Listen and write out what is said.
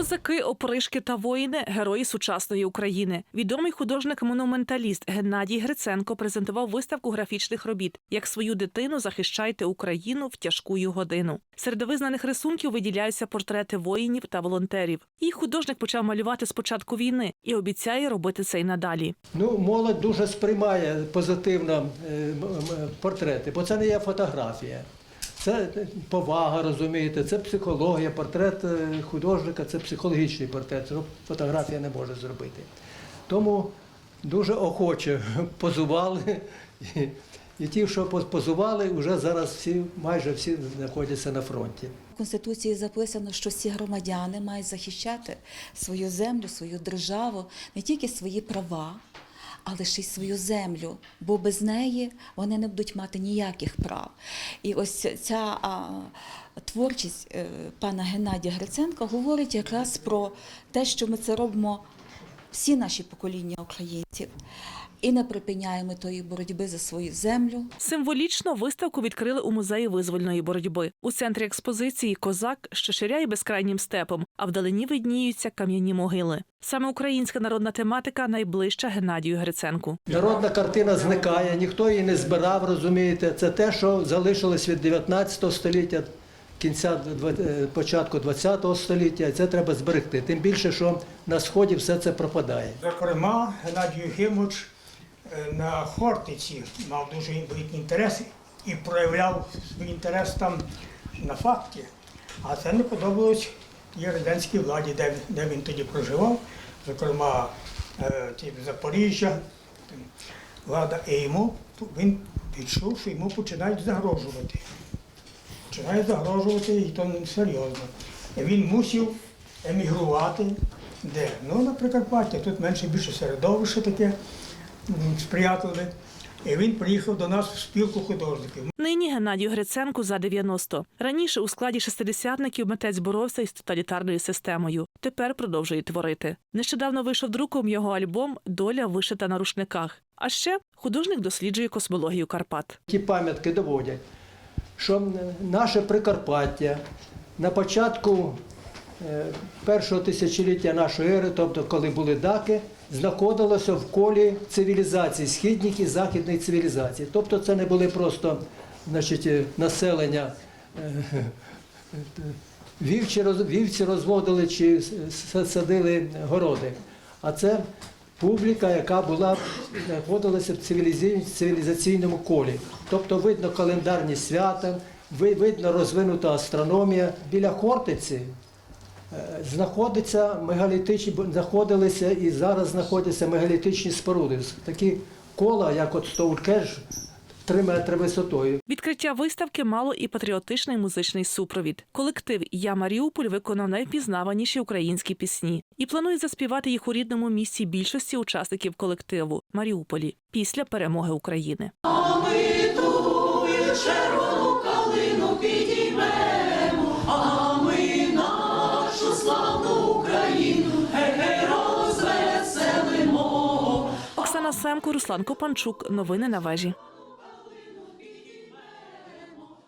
Козаки, опришки та воїни герої сучасної України. Відомий художник-монументаліст Геннадій Гриценко презентував виставку графічних робіт як свою дитину захищайте Україну в тяжку годину. Серед визнаних рисунків виділяються портрети воїнів та волонтерів. Їх художник почав малювати з початку війни і обіцяє робити це й надалі. Ну, молодь дуже сприймає позитивно е, портрети, бо це не є фотографія. Це повага, розумієте, це психологія, портрет е, художника це психологічний портрет, фотографія не може зробити. Тому дуже охоче позували. І, ті, що поз- позували, вже зараз всі, майже всі знаходяться на фронті. В Конституції записано, що всі громадяни мають захищати свою землю, свою державу, не тільки свої права, але ще й свою землю, бо без неї вони не будуть мати ніяких прав. І ось ця творчість е, пана Геннадія Гриценка говорить якраз про те, що ми це робимо всі наші покоління українців. І не припиняємо тої боротьби за свою землю, Символічно виставку відкрили у музеї визвольної боротьби. У центрі експозиції козак, що ширяє безкрайнім степом, а вдалині видніються кам'яні могили. Саме українська народна тематика найближча Геннадію Гриценку. Народна картина зникає, ніхто її не збирав, розумієте. Це те, що залишилось від 19 століття, кінця е, початку 20 століття, це треба зберегти. Тим більше, що на сході все це пропадає. Зокрема, Геннадій Єфимович е, на Хортиці мав дуже великий інтерес і проявляв свій інтерес там на факті. А це не подобалось і радянській владі, де, де він тоді проживав, зокрема е, Запоріжжя, влада, і йому він відчув, що йому починають загрожувати. Починають загрожувати і то серйозно. І він мусив емігрувати. Де? Ну, на Прикарпаття, тут менше більше середовище таке м. І він приїхав до нас в спілку художників. Нині Геннадію Гриценку за 90. Раніше у складі шестидесятників митець боровся із тоталітарною системою. Тепер продовжує творити. Нещодавно вийшов друком його альбом Доля вишита на рушниках. А ще художник досліджує космологію Карпат. Ті пам'ятки доводять, що наше Прикарпаття на початку першого тисячоліття нашої ери, тобто коли були даки, знаходилося в колі цивілізацій, східних і західних цивілізацій. Тобто це не були просто значить, е, населення. е, Вівці, вівці розводили чи садили городи. А це публіка, яка була знаходилася в цивілізаційному колі. Тобто видно календарні свята, видно розвинута астрономія. Біля Хортиці е, знаходиться мегалітичні, знаходилися і зараз знаходяться мегалітичні споруди. Такі кола, як от Стоункедж, 3 метри висотою. Відкриття виставки мало і патріотичний музичний супровід. Колектив Я Маріуполь виконав найвпізнаваніші українські пісні і планує заспівати їх у рідному місці більшості учасників колективу Маріуполі після перемоги України. Оксана Семко, Руслан Копанчук. Новини на вежі.